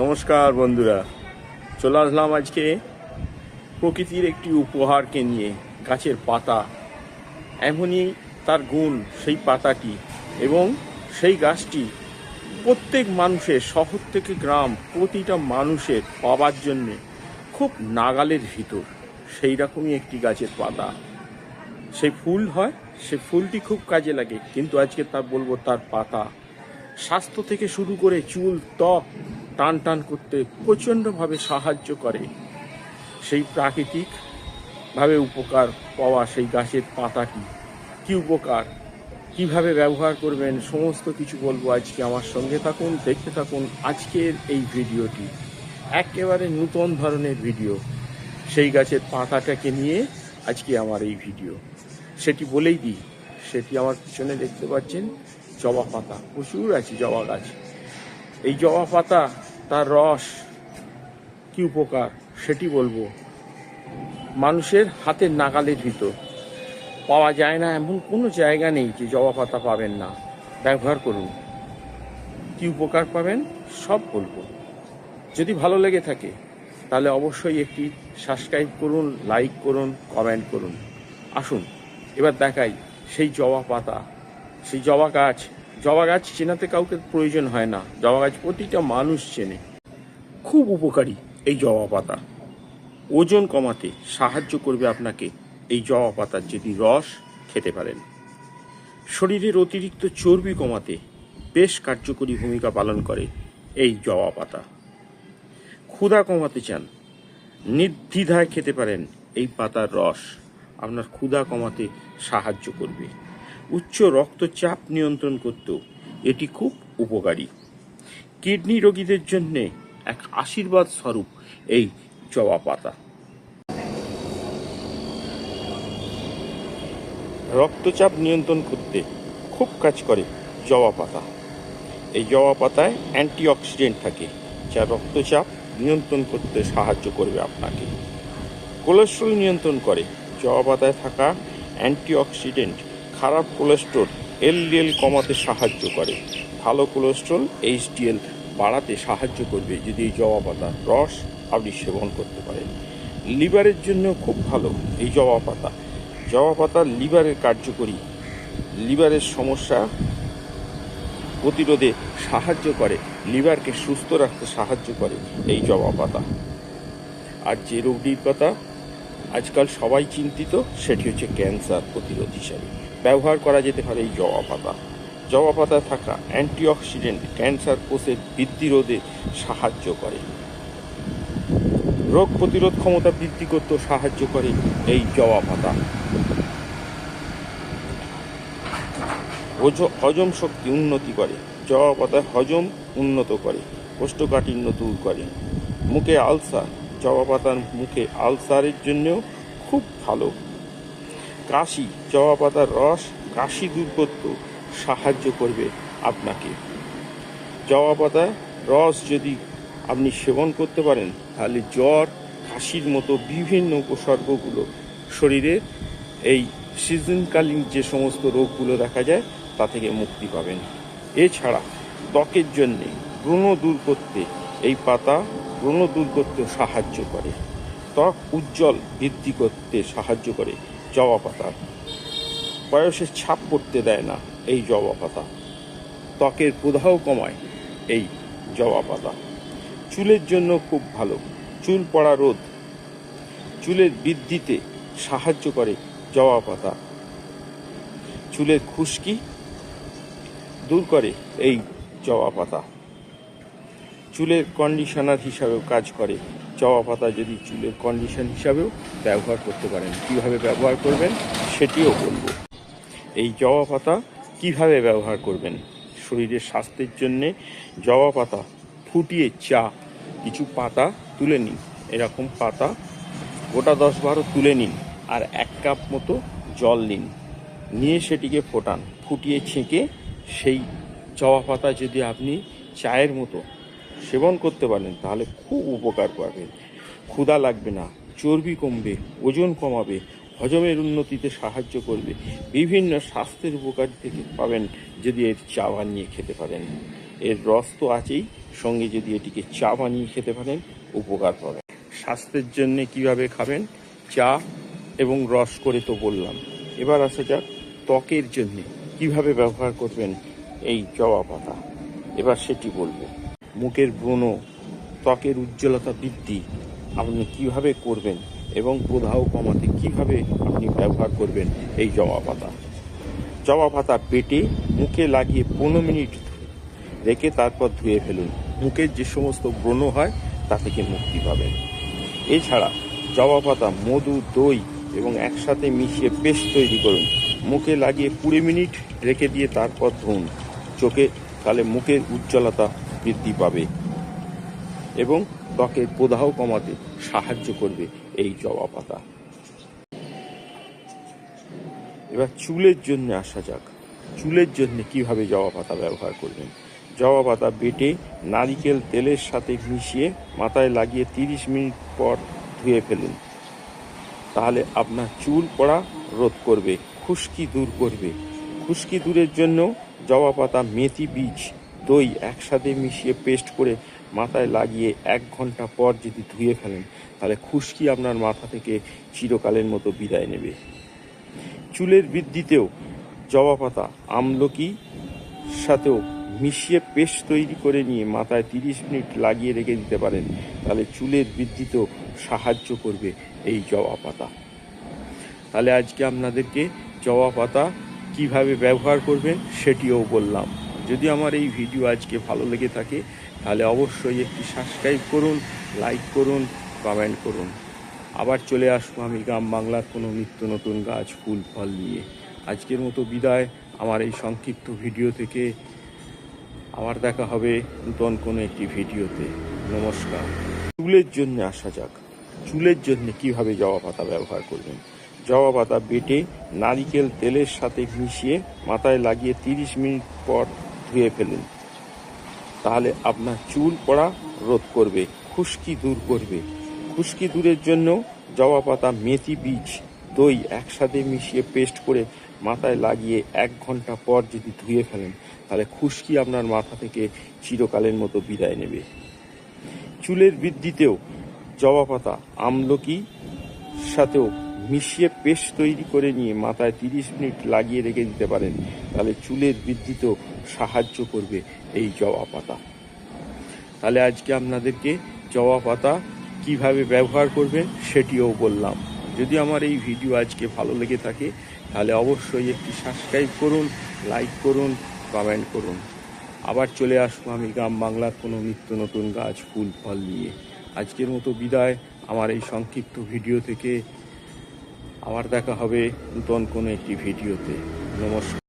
নমস্কার বন্ধুরা, চলে আসলাম আজকে প্রকৃতির একটি উপহারকে নিয়ে, গাছের পাতা। এমনই তার গুণ, সেই পাতাটি এবং সেই গাছটি প্রত্যেক মানুষের, শহর থেকে গ্রাম, প্রতিটা মানুষের পাবার জন্যে খুব নাগালের ভিতর সেই রকমই একটি গাছের পাতা। সেই ফুল হয়, সে ফুলটি খুব কাজে লাগে, কিন্তু আজকে তা বলব তার পাতা। স্বাস্থ্য থেকে শুরু করে চুল, ত্বক টান টান করতে প্রচণ্ডভাবে সাহায্য করে। সেই প্রাকৃতিক ভাবে উপকার পাওয়া সেই গাছের পাতাটি। কি উপকার? কীভাবে ব্যবহার করবেন? সমস্ত কিছু বলব আজকে। আমার সঙ্গে থাকুন, দেখতে থাকুন আজকের এই ভিডিওটি। একেবারে নূতন ধরনের ভিডিও। সেই গাছের পাতাটাকে নিয়ে আজকে আমার এই ভিডিও। সেটি বলেই দিই, সেটি আমার পিছনে দেখতে পাচ্ছেন জবা পাতা। প্রচুর আছে জবা গাছ। এই জবা পাতা তার রস, কি উপকার সেটি বলব। মানুষের হাতের নাগালের ভিতর। পাওয়া যায় না এমন কোনো জায়গা নেই যে জবা পাতা পাবেন না। ব্যবহার করুন। কি উপকার পাবেন সব বলব। যদি ভালো লেগে থাকে, তাহলে অবশ্যই একটি সাবস্ক্রাইব করুন লাইক করুন কমেন্ট করুন। আসুন, এবার দেখাই সেই জবা পাতা, সেই জবা গাছ জবা গাছ চেনাতে কাউকে প্রয়োজন হয় না। জবা গাছ প্রতিটা মানুষ চেনে। খুব উপকারী এই জবা পাতা। ওজন কমাতে সাহায্য করবে আপনাকে এই জবা পাতার যদি রস খেতে পারেন। শরীরের অতিরিক্ত চর্বি কমাতে বেশ কার্যকরী ভূমিকা পালন করে এই জবা পাতা। ক্ষুধা কমাতে চান, নির্দ্বিধায় খেতে পারেন এই পাতার রস। আপনার ক্ষুধা কমাতে সাহায্য করবে। উচ্চ রক্তচাপ নিয়ন্ত্রণ করতেও এটি খুব উপকারী। কিডনি রোগীদের জন্য এক আশীর্বাদ স্বরূপ এই জবা পাতা। রক্তচাপ নিয়ন্ত্রণ করতে খুব কাজ করে জবা পাতা। এই জবা পাতায় অ্যান্টিঅক্সিডেন্ট থাকে, যা রক্তচাপ নিয়ন্ত্রণ করতে সাহায্য করবে আপনাকে। কোলেস্ট্রল নিয়ন্ত্রণ করে জবা পাতায় থাকা অ্যান্টিঅক্সিডেন্ট খারাপ কোলেস্ট্রল এলডিএল কমাতে সাহায্য করে। ভালো কোলেস্ট্রল এইচডিএল বাড়াতে সাহায্য করবে যদি এই জবা পাতার রস আপনি সেবন করতে পারেন। লিভারের জন্য খুব ভালো এই জবা পাতা। জবা পাতা লিভারের কার্যকরী। লিভারের সমস্যা প্রতিরোধে সাহায্য করে, লিভারকে সুস্থ রাখতে সাহায্য করে এই জবা পাতা। আর যে রোগটির কথা আজকাল সবাই চিন্তিত, সেটি হচ্ছে ক্যান্সার প্রতিরোধ হিসাবে। ব্যবহার করা যেতে পারে এই জবা পাতা। জবা পাতায় থাকা অ্যান্টিঅক্সিডেন্ট ক্যান্সার কোষের বৃদ্ধি রোধে সাহায্য করে। রোগ প্রতিরোধ ক্ষমতা বৃদ্ধি করতেও সাহায্য করে এই জবা পাতা। হজম শক্তি উন্নতি করে। জবা পাতায় হজম উন্নত করে, কোষ্ঠকাঠিন্য দূর করে। মুখে আলসার জবা পাতার মুখে আলসারের জন্যও খুব ভালো। কাশি জবা পাতার রস, কাশি দূর করতেও সাহায্য করবে আপনাকে। জবা পাতার রস যদি আপনি সেবন করতে পারেন, তাহলে জ্বর, কাশির মতো বিভিন্ন উপসর্গগুলো শরীরে এই সিজনকালীন যে সমস্ত রোগগুলো দেখা যায়, তা থেকে মুক্তি পাবেন। এছাড়া ত্বকের জন্যে ব্রণ দূর করতে এই পাতা ব্রণ দূর করতে সাহায্য করে। ত্বক উজ্জ্বল বৃদ্ধি করতে সাহায্য করে। জবা পাতা। বয়সের ছাপ পড়তে দেয় না এই জবা পাতা। ত্বকের প্রদাহ কমায় এই জবা পাতা। চুলের জন্য খুব ভালো। চুল পড়া রোধ। চুলের বৃদ্ধিতে সাহায্য করে জবা পাতা। চুলের খুশকি দূর করে এই জবা পাতা। চুলের কন্ডিশনার হিসাবেও কাজ করে জবা পাতা যদি চুলের কন্ডিশন হিসাবেও ব্যবহার করতে পারেন, কীভাবে ব্যবহার করবেন সেটিও বলব। এই জবা পাতা কীভাবে ব্যবহার করবেন? শরীরের স্বাস্থ্যের জন্যে জবা পাতা, ফুটিয়ে চা, কিছু পাতা তুলে নিন। এরকম পাতা গোটা দশ বারো তুলে নিন আর এক কাপ মতো জল নিন। নিয়ে সেটিকে ফোটান, ফুটিয়ে ছেঁকে সেই জবা পাতা যদি আপনি চায়ের মতো সেবন করতে পারেন তাহলে খুব উপকার পাবেন ক্ষুধা লাগবে না, চর্বি কমবে, ওজন কমাবে, হজমের উন্নতিতে সাহায্য করবে। বিভিন্ন স্বাস্থ্যের উপকার থেকে পাবেন যদি এর চা বানিয়ে খেতে পারেন। এর রস তো আছেই, সঙ্গে যদি এটিকে চা বানিয়ে খেতে পারেন, উপকার পাবেন। স্বাস্থ্যের জন্য কীভাবে খাবেন? চা এবং রস করে তো বললাম। এবার আসা যাক ত্বকের জন্য কীভাবে ব্যবহার করবেন এই জবা পাতা। এবার সেটি বলব। মুখের ব্রণ ত্বকের উজ্জ্বলতা বৃদ্ধি আপনি কীভাবে করবেন এবং প্রদাহ কমাতে কীভাবে আপনি ব্যবহার করবেন, এই জবা পাতা। জবা পাতা পেটে মুখে লাগিয়ে পনেরো মিনিট রেখে তারপর ধুয়ে ফেলুন। মুখের যে সমস্ত ব্রণ হয়, তা থেকে মুক্তি পাবেন। এছাড়া জবা পাতা, মধু, দই এবং একসাথে মিশিয়ে পেস্ট তৈরি করুন। মুখে লাগিয়ে কুড়ি মিনিট রেখে দিয়ে তারপর ধুন। চোখে তাহলে মুখের উজ্জ্বলতা বৃদ্ধি পাবে এবং ত্বকের প্রদাহ কমাতে সাহায্য করবে এই জবা পাতা এবার চুলের জন্য আসা যাক। চুলের জন্য কীভাবে জবা পাতা ব্যবহার করবেন? জবা পাতা বেটে নারিকেল তেলের সাথে মিশিয়ে মাথায় লাগিয়ে তিরিশ মিনিট পর ধুয়ে ফেলুন। তাহলে আপনার চুল পড়া রোধ করবে, খুশকি দূর করবে। খুশকি দূরের জন্য জবা পাতা মেথি বীজ দই একসাথে মিশিয়ে পেস্ট করে মাথায় লাগিয়ে এক ঘণ্টা পর যদি ধুয়ে ফেলেন, তাহলে খুশকি আপনার মাথা থেকে চিরকালের মতো বিদায় নেবে। চুলের বৃদ্ধিতেও জবা পাতা, আমলকি সাথেও মিশিয়ে পেস্ট তৈরি করে নিয়ে মাথায় তিরিশ মিনিট লাগিয়ে রেখে দিতে পারেন, তাহলে চুলের বৃদ্ধিতেও সাহায্য করবে এই জবা পাতা। তাহলে আজকে আপনাদেরকে জবা পাতা কীভাবে ব্যবহার করবেন সেটিও বললাম। যদি আমার এই ভিডিও আজকে ভালো লেগে থাকে, তাহলে অবশ্যই একটি সাবস্ক্রাইব করুন লাইক করুন কমেন্ট করুন। আবার চলে আসব আমি গ্রাম বাংলার কোনো নিত্য নতুন গাছ, ফুল, ফল নিয়ে। আজকের মতো বিদায়। আমার এই সংক্ষিপ্ত ভিডিও থেকে আবার দেখা হবে নতুন কোনো একটি ভিডিওতে। নমস্কার। চুলের জন্য আসা যাক। চুলের জন্য কীভাবে জবা পাতা ব্যবহার করবেন? জবা পাতা বেটে নারিকেল তেলের সাথে মিশিয়ে মাথায় লাগিয়ে তিরিশ মিনিট পর ধুয়ে ফেলুন। তাহলে আপনার চুল পড়া রোধ করবে, খুশকি দূর করবে। খুশকি দূরের জন্য জবা পাতা, মেথি বীজ, দই একসাথে মিশিয়ে পেস্ট করে মাথায় লাগিয়ে এক ঘণ্টা পর যদি ধুয়ে ফেলেন, তাহলে খুশকি আপনার মাথা থেকে চিরকালের মতো বিদায় নেবে। চুলের বৃদ্ধিতেও জবা পাতা আমলকি সাথেও মিশিয়ে পেস্ট তৈরি করে নিয়ে মাথায় তিরিশ মিনিট লাগিয়ে রেখে দিতে পারেন, তাহলে চুলের বৃদ্ধিতেও সাহায্য করবে এই জবা পাতা। তাহলে আজকে আপনাদেরকে জবা পাতা কীভাবে ব্যবহার করবেন সেটিও বললাম। যদি আমার এই ভিডিও আজকে ভালো লেগে থাকে, তাহলে অবশ্যই একটি সাবস্ক্রাইব করুন, লাইক করুন, কমেন্ট করুন। আবার চলে আসব আমি গ্রাম বাংলার কোনো নিত্য নতুন গাছ, ফুল, ফল নিয়ে। আজকের মতো বিদায়। আমার এই সংক্ষিপ্ত ভিডিও থেকে আবার দেখা হবে নতুন কোনো একটি ভিডিওতে। নমস্কার।